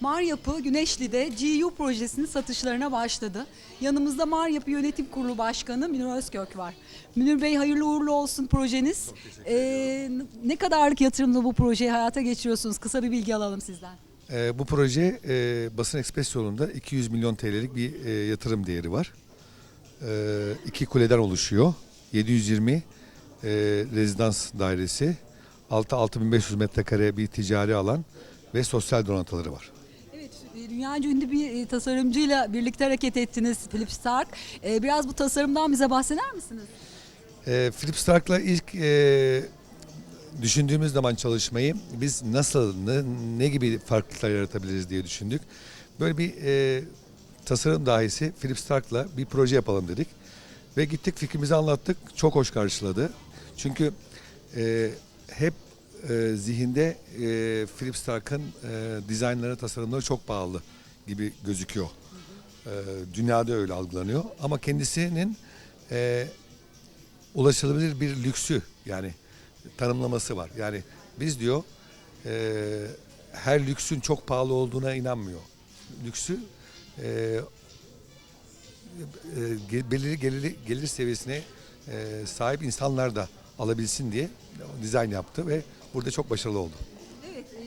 Mar Yapı Güneşli'de GU projesinin satışlarına başladı. Yanımızda Mar Yapı Yönetim Kurulu Başkanı Münir Özkök var. Münir Bey hayırlı uğurlu olsun projeniz. Ee, ne kadarlık yatırımla bu projeyi hayata geçiriyorsunuz? Kısa bir bilgi alalım sizden. Ee, bu proje e, Basın Ekspres yolunda 200 milyon TL'lik bir e, yatırım değeri var. Ee, iki kuleden oluşuyor. 720 e, rezidans dairesi, 6 6500 metrekare bir ticari alan ve sosyal donatıları var. Evet, e, dünyaca ünlü bir e, tasarımcıyla birlikte hareket ettiniz Philip Stark. E, biraz bu tasarımdan bize bahseder misiniz? E, Philip Stark'la ilk e, düşündüğümüz zaman çalışmayı biz nasıl, ne, ne gibi farklılıklar yaratabiliriz diye düşündük. Böyle bir e, tasarım dahisi Philip Stark'la bir proje yapalım dedik. Ve gittik fikrimizi anlattık. Çok hoş karşıladı. Çünkü e, hep e, zihinde e, Philip Stark'ın e, dizaynları, tasarımları çok pahalı gibi gözüküyor. E, dünyada öyle algılanıyor. Ama kendisinin e, ulaşılabilir bir lüksü yani tanımlaması var. Yani biz diyor e, her lüksün çok pahalı olduğuna inanmıyor. Lüksü e, e, belirli gelir, gelir seviyesine e, sahip insanlar da alabilsin diye dizayn yaptı ve burada çok başarılı oldu. Evet, e,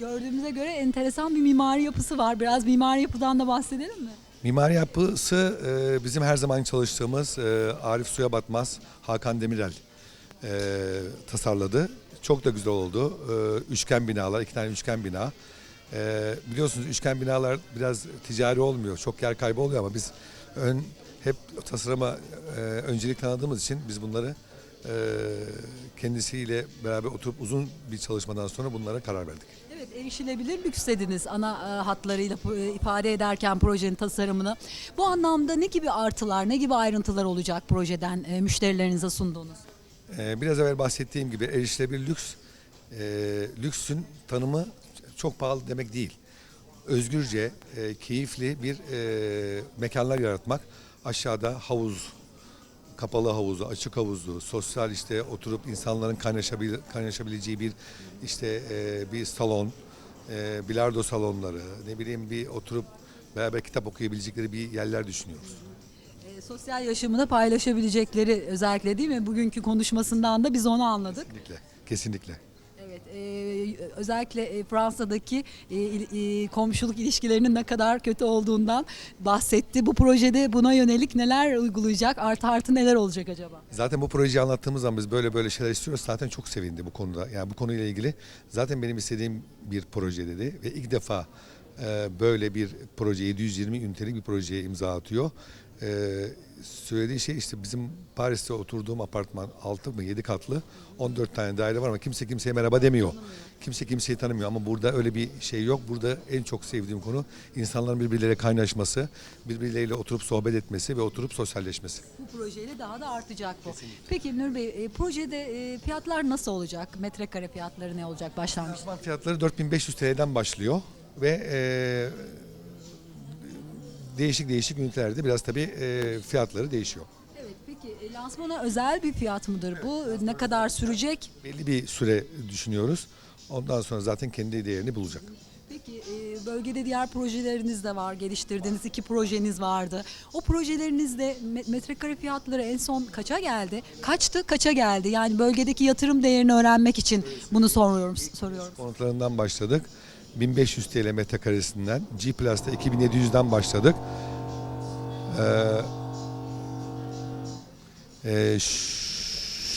gördüğümüze göre enteresan bir mimari yapısı var. Biraz mimari yapıdan da bahsedelim mi? Mimari yapısı e, bizim her zaman çalıştığımız e, Arif Suya Batmaz, Hakan Demirel e, tasarladı. Çok da güzel oldu. E, üçgen binalar, iki tane üçgen bina. E, biliyorsunuz üçgen binalar biraz ticari olmuyor. Çok yer kaybı oluyor ama biz ön hep tasarıma e, öncelik tanıdığımız için biz bunları e, kendisiyle beraber oturup uzun bir çalışmadan sonra bunlara karar verdik. Evet, erişilebilir lüks dediniz ana e, hatlarıyla e, ifade ederken projenin tasarımını. Bu anlamda ne gibi artılar, ne gibi ayrıntılar olacak projeden e, müşterilerinize sunduğunuz? Biraz evvel bahsettiğim gibi erişilebilir lüks, lüksün tanımı çok pahalı demek değil. Özgürce, keyifli bir mekanlar yaratmak. Aşağıda havuz, kapalı havuzu, açık havuzlu, sosyal işte oturup insanların kaynaşabil, kaynaşabileceği bir işte e, bir salon, e, bilardo salonları, ne bileyim bir oturup beraber kitap okuyabilecekleri bir yerler düşünüyoruz. E, sosyal yaşamını paylaşabilecekleri özellikle değil mi? Bugünkü konuşmasından da biz onu anladık. Kesinlikle, kesinlikle. Evet, e, özellikle e, Fransa'daki e, e, komşuluk ilişkilerinin ne kadar kötü olduğundan bahsetti. Bu projede buna yönelik neler uygulayacak, artı artı neler olacak acaba? Zaten bu projeyi anlattığımız zaman biz böyle böyle şeyler istiyoruz. Zaten çok sevindi bu konuda. Yani bu konuyla ilgili zaten benim istediğim bir proje dedi ve ilk defa e, böyle bir proje 720 ünitelik bir projeye imza atıyor. E, söylediği şey işte bizim Paris'te oturduğum apartman 6 mı 7 katlı 14 tane daire var ama kimse kimseye merhaba demiyor. Kimse kimseyi tanımıyor ama burada öyle bir şey yok. Burada en çok sevdiğim konu insanların birbirleriyle kaynaşması, birbirleriyle oturup sohbet etmesi ve oturup sosyalleşmesi. Bu projeyle daha da artacak bu. Peki Nur Bey, e, projede e, fiyatlar nasıl olacak? Metrekare fiyatları ne olacak başlangıçta? Fiyatları 4500 TL'den başlıyor ve e, değişik değişik ünitelerde biraz tabii e, fiyatları değişiyor. Evet, peki e, lansmana özel bir fiyat mıdır bu? Ne kadar sürecek? Belli bir süre düşünüyoruz. Ondan sonra zaten kendi değerini bulacak. Peki e, bölgede diğer projeleriniz de var. Geliştirdiğiniz iki projeniz vardı. O projelerinizde me- metrekare fiyatları en son kaça geldi? Kaçtı, kaça geldi? Yani bölgedeki yatırım değerini öğrenmek için bunu soruyorum. soruyorum. Konutlarından başladık. 1500 TL metrekaresinden G Plus'ta 2700'den başladık. Ee, e,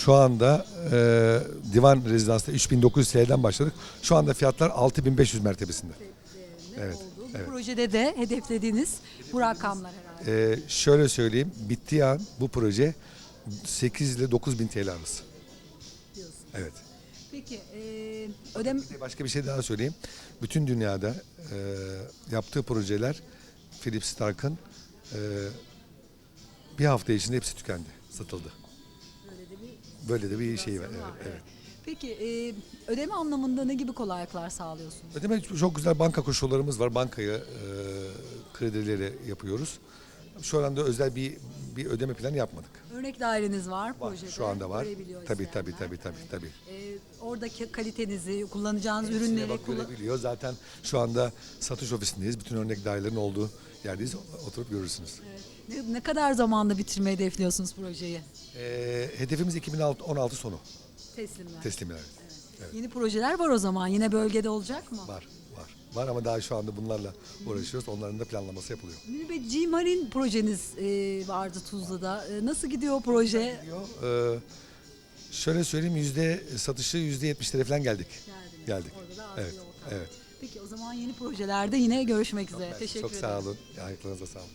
şu anda e, Divan Rezidans'ta 3900 TL'den başladık. Şu anda fiyatlar 6500 mertebesinde. Evet, Bu evet. projede de hedeflediğiniz bu rakamlar herhalde. Ee, şöyle söyleyeyim, bittiği an bu proje 8 ile 9 bin TL arası. Evet. Peki e, ödem Bir de Başka bir şey daha söyleyeyim. Bütün dünyada e, yaptığı projeler Philip Stark'ın e, bir hafta içinde hepsi tükendi, satıldı. Böyle de bir şey var. Evet, evet. Peki e, ödeme anlamında ne gibi kolaylıklar sağlıyorsunuz? Ödeme çok güzel banka koşullarımız var. Bankaya e, kredileri yapıyoruz. Şu anda özel bir bir ödeme planı yapmadık. Örnek daireniz var, Var, projede. şu anda var. Tabii tabii tabii tabii Evet. tabii. Ee, oradaki kalitenizi, kullanacağınız Hepsine ürünleri bak görebiliyor. Zaten şu anda satış ofisindeyiz. Bütün örnek dairelerin olduğu yerdeyiz. Oturup görürsünüz. ne, ne kadar zamanda bitirmeyi hedefliyorsunuz projeyi? Ee, hedefimiz 2016 sonu Teslimler. teslimler. Evet. Yeni projeler var o zaman. Yine bölgede olacak mı? Var, var. Ama daha şu anda bunlarla uğraşıyoruz. Onların da planlaması yapılıyor. Münir Bey, G-Marine projeniz e, vardı Tuzla'da. E, nasıl gidiyor o proje? Diyor, Ee, şöyle söyleyeyim yüzde satışı yüzde yetmişlere falan geldik. Geldiniz. Geldik. Orada da Evet, evet. Peki o zaman yeni projelerde yine görüşmek üzere. Çok Teşekkür ederim. sağ olun. Ayaklarınıza sağ olun.